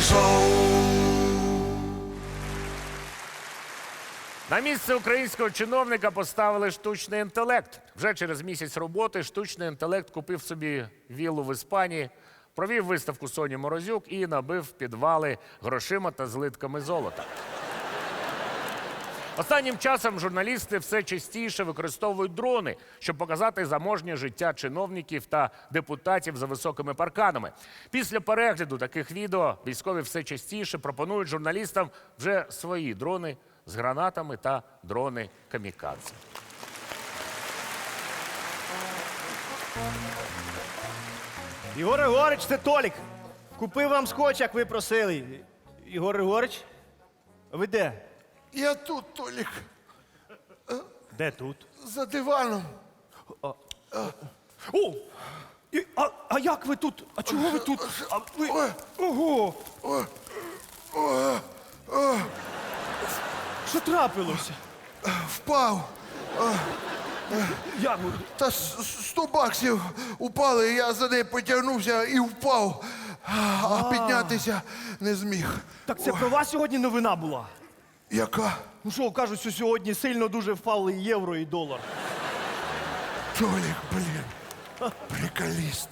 шоу. На місце українського чиновника поставили штучний інтелект. Вже через місяць роботи штучний інтелект купив собі віллу в Іспанії, провів виставку Соні Морозюк і набив підвали грошима та злитками золота. Останнім часом журналісти все частіше використовують дрони, щоб показати заможнє життя чиновників та депутатів за високими парканами. Після перегляду таких відео військові все частіше пропонують журналістам вже свої дрони з гранатами та дрони камікадзе. Ігор Григорич, це Толік. Купив вам скотч, як ви просили. Ігор Григорич, ви де? Я тут, Толік, Де тут? за диваном. О! І, а, а як ви тут? А чого ви тут? А ви... Ого! Що трапилося? Впав. Як ви? Та с- с- 100 баксів упали, я за неї потягнувся і впав. А піднятися не зміг. Так це про вас сьогодні новина була. Яка? Ну що, кажуть, що сьогодні сильно дуже впали і євро і долар. Толік, блін. Приколіст.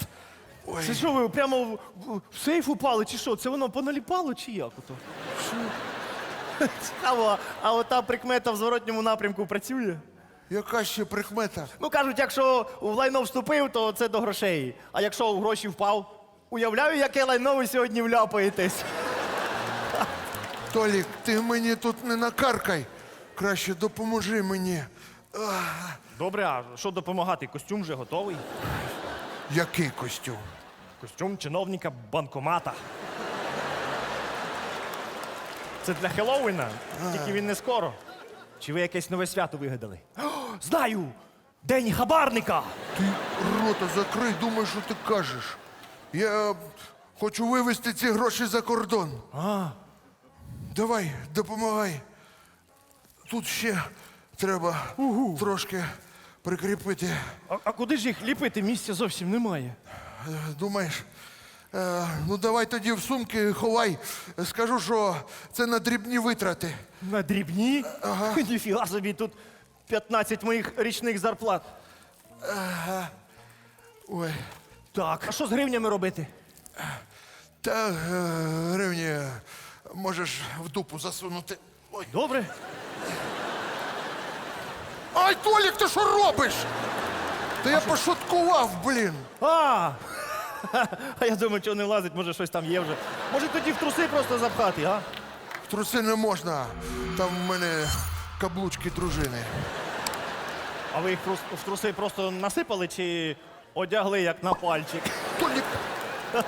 Ой, Це що ви прямо в, в- в сейф упали, чи що? Це воно поналіпало, чи як ото? Цікаво, а ота прикмета в зворотньому напрямку працює? яка ще прикмета? Ну кажуть, якщо у лайно вступив, то це до грошей. А якщо в гроші впав, уявляю, яке лайно ви сьогодні вляпаєтесь. Толік, ти мені тут не накаркай. Краще допоможи мені. Добре, а що допомагати? Костюм вже готовий. Який костюм? Костюм чиновника банкомата. Це для Хеллоуіна, тільки він не скоро. Чи ви якесь нове свято вигадали? О, знаю! День хабарника! Ти рота закрий, думай, що ти кажеш. Я хочу вивезти ці гроші за кордон. А, Давай, допомагай. Тут ще треба трошки прикріпити. а, а куди ж їх ліпити? Місця зовсім немає. Е, Думаєш? Е, ну давай тоді в сумки ховай. Скажу, що це на дрібні витрати. На дрібні? Ага. Ніфіга собі тут 15 моїх річних зарплат. Ой. Так, а що з гривнями робити? Та е, гривні можеш в дупу засунути. Ой. Добре. Ай, Толік, ти що робиш? Та я пошуткував, блін. А! А я думаю, що не влазить, може щось там є вже. Може тоді в труси просто запхати, а? В труси не можна. Там в мене каблучки дружини. А ви їх в труси просто насипали чи одягли як на пальчик? Толік.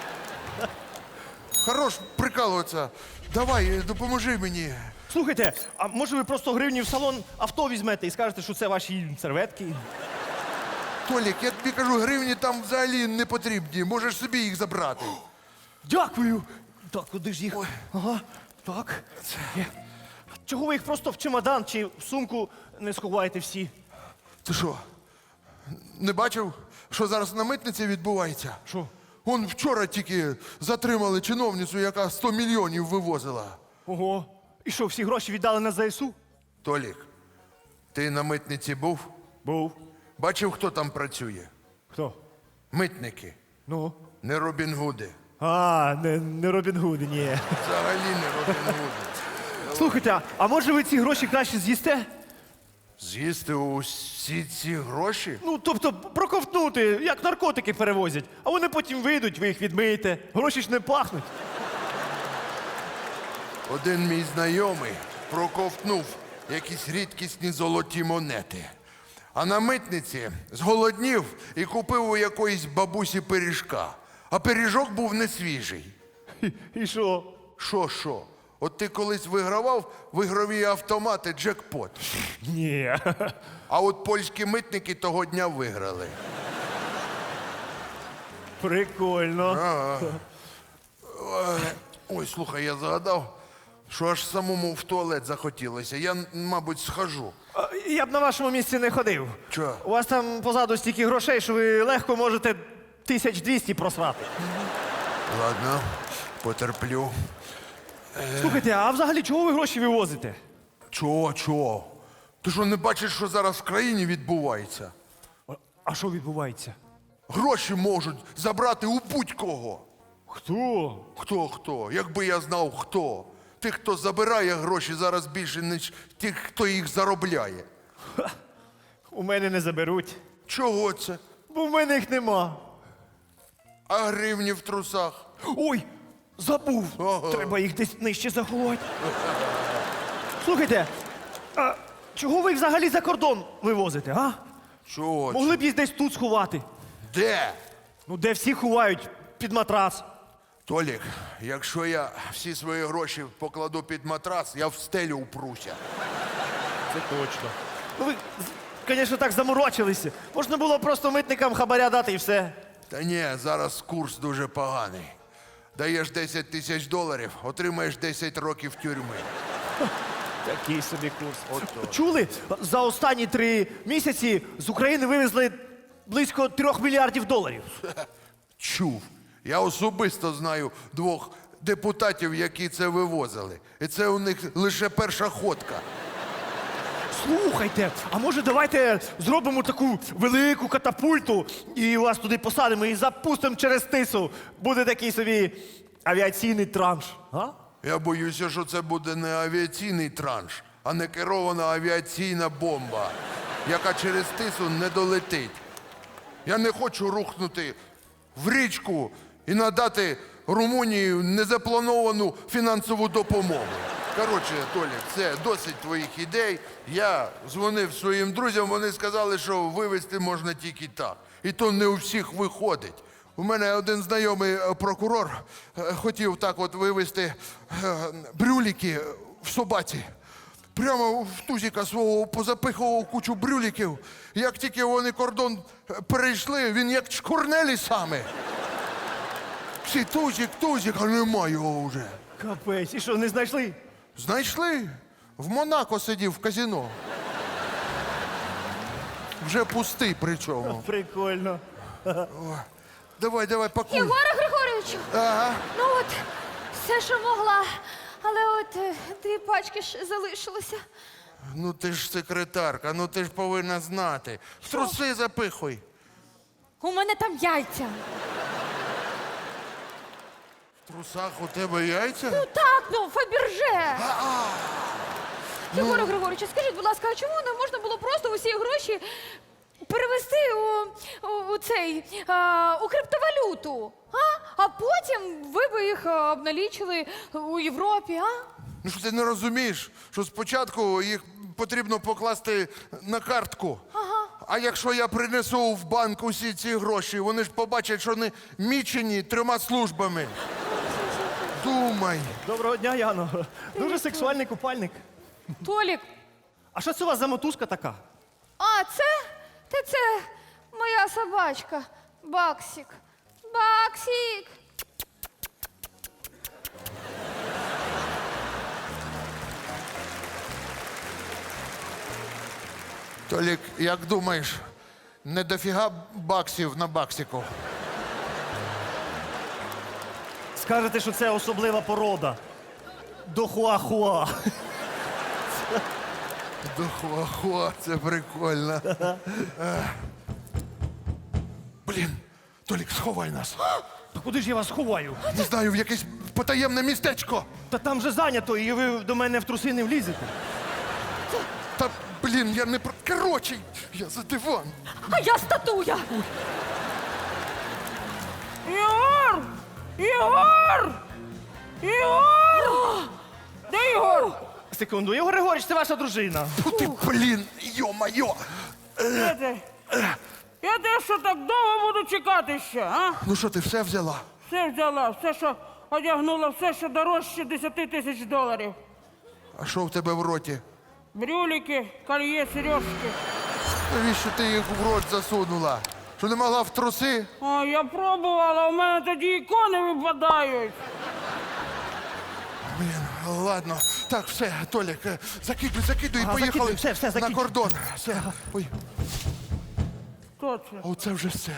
Хорош прикалуватися. Давай, допоможи мені. Слухайте, а може ви просто гривні в салон авто візьмете і скажете, що це ваші серветки? Толік, я тобі кажу, гривні там взагалі не потрібні. Можеш собі їх забрати. Дякую. Так, куди ж їх? Ага, так. Є. Чого ви їх просто в чемодан чи в сумку не сховаєте всі? Ти що? Не бачив, що зараз на митниці відбувається? Що? Он вчора тільки затримали чиновницю, яка 100 мільйонів вивозила. Ого. І що, всі гроші віддали на ЗСУ? Толік, ти на митниці був? Був. Бачив, хто там працює? Хто? Митники, Ну. не Робін Гуди. А, не, не Робін Гуд, ні. Взагалі не Робін Гуди. Слухайте, а- а може ви ці гроші краще з'їсте? З'їсти усі ці гроші? Ну, тобто проковтнути, як наркотики перевозять. А вони потім вийдуть, ви їх відмиєте. Гроші ж не пахнуть. Один мій знайомий проковтнув якісь рідкісні золоті монети. А на митниці зголоднів і купив у якоїсь бабусі пиріжка. А пиріжок був не свіжий. І- що? Що, що? От ти колись вигравав в ігрові автомати джекпот. Ні. А от польські митники того дня виграли. Прикольно. Ой, слухай, я загадав, що аж самому в туалет захотілося. Я, мабуть, схожу. А, Я б на вашому місці не ходив. Чого? У вас там позаду стільки грошей, що ви легко можете тисяч двісті просрати. Ладно. Потерплю. Слухайте, а взагалі чого ви гроші вивозите? Чого, чого? Ти що не бачиш, що зараз в країні відбувається? А- що відбувається? Гроші можуть забрати у будь-кого. Хто? Хто хто? Якби я знав хто. Тих, хто забирає гроші, зараз більше, ніж тих, хто їх заробляє. У мене не заберуть, Чого це? бо в мене їх нема. А гривні в трусах? Ой, забув. Ага. Треба їх десь нижче заховати. Слухайте, а чого ви їх взагалі за кордон вивозите, а? Чого? Могли б їх десь тут сховати. Де? Ну, де всі ховають під матрас. Толік, якщо я всі свої гроші покладу під матрас, я в стелю упруся. Це точно. Ну ви, звісно, так заморочилися. Можна було просто митникам хабаря дати і все. Та ні, зараз курс дуже поганий. Даєш 10 тисяч доларів, отримаєш 10 років тюрми. Такий собі курс. Ото. Чули? За останні три місяці з України вивезли близько трьох мільярдів доларів. Чув. Я особисто знаю двох депутатів, які це вивозили. І це у них лише перша ходка. Слухайте, а може давайте зробимо таку велику катапульту і вас туди посадимо і запустимо через тису. Буде такий собі авіаційний транш. А? Я боюся, що це буде не авіаційний транш, а не керована авіаційна бомба, яка через тису не долетить. Я не хочу рухнути в річку і надати Румунії незаплановану фінансову допомогу. Коротше, Толік, це досить твоїх ідей. Я дзвонив своїм друзям, вони сказали, що вивезти можна тільки так. І то не у всіх виходить. У мене один знайомий е, прокурор е, хотів так от вивезти е, брюліки в собаці. Прямо в тузіка свого позапихував кучу брюліків. Як тільки вони кордон перейшли, він як чкурнелі саме. Всі тузік, тузік, а нема його вже. Капець, і що, не знайшли? Знайшли? В Монако сидів в казіно. Вже пустий причому. Прикольно. Давай, давай, пакуй. Єгора Григоровичу, Ага. ну от все, що могла. Але от е, дві пачки ж залишилося. Ну ти ж секретарка, ну ти ж повинна знати. В труси запихуй. У мене там яйця. Трусах у тебе яйця? Ну так, ну, Фаберже. Єгора Григоровичу, скажіть, будь ласка, а чому не можна було просто усі гроші перевести у, у, у цей а, у криптовалюту? А? а потім ви би їх а, обналічили у Європі, а? Ну що ти не розумієш, що спочатку їх потрібно покласти на картку. А якщо я принесу в банк усі ці гроші, вони ж побачать, що вони мічені трьома службами. Думай. Доброго дня, Яно. Дуже сексуальний купальник. Толік, А що це у вас за мотузка така? А, це? Та це моя собачка. Баксік. Баксік. Толік, як думаєш, не дофіга баксів на баксику? Скажете, що це особлива порода. Дохуахуа. Дохуахуа, це прикольно. Е. Блін, Толік, сховай нас. Та куди ж я вас ховаю? Не знаю, в якесь потаємне містечко. Та там же зайнято, і ви до мене в труси не влізете. Та блін, я не про. Короче, я за диван. А я статуя. Ігор! Ігор! Ігор! Де Ігор? Секунду, Ігор Григорич, це ваша дружина. Фу ти, блін, йо-майо. Де ти? Я те, що так довго буду чекати ще, а? Ну що, ти все взяла? Все взяла, все, що одягнула, все, що дорожче 10 тисяч доларів. А що в тебе в роті? Брюліки, кольє, сережки. Навіщо ти їх в рот засунула? Що не могла в труси? А я пробувала, у мене тоді ікони випадають. Блін, ладно. Так, все, Толік, е, закидуй, закидуй і Ага, поїхали закидуй, все, все, на закидуй. кордон. Все. Ой. Хто це? Оце вже все.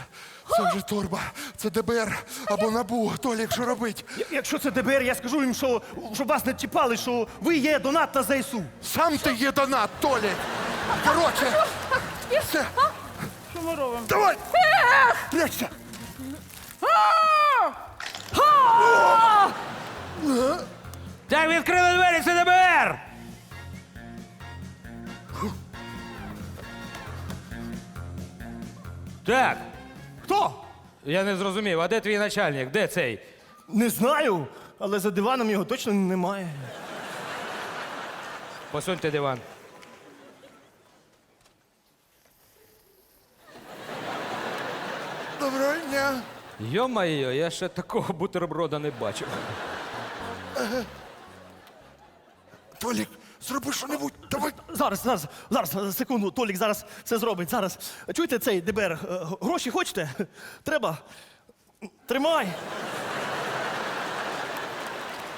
Це вже торба. Це ДБР або набу. Толік, що робить? Я- Якщо це ДБР, я скажу їм, що щоб вас не чіпали, що ви є донат на ЗСУ. Сам ти є донат, Толік. Коротше, все, Робимо? давай! Прячься! Так, відкрили двері, це ДБР! Так, Хто? я не зрозумів, а де твій начальник? Де цей? Не знаю, але за диваном його точно немає. Посуньте диван. Доброго дня. Йо-майо, я ще такого бутерброда не бачив. Толік, зроби що-небудь. Давай. Зараз, зараз, зараз, секунду, Толік зараз це зробить. Зараз. Чуєте цей ДБР? е, Гроші хочете? Треба. Тримай.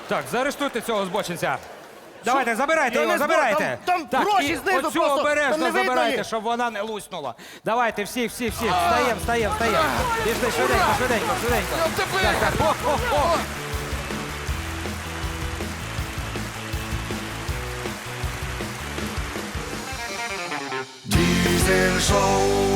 Так, заарештуйте цього збочинця. Давайте, забирайте Я його, не забирайте. там- там гроші і знизу оцю просто, обережно не видно забирайте, їх. щоб вона не луснула. Давайте, всі, всі, всі. Встаєм, встаєм, встаєм. Пішли, швиденько, швиденько, швиденько. Я тебе! Так, так, о, о, о. Diesel Show.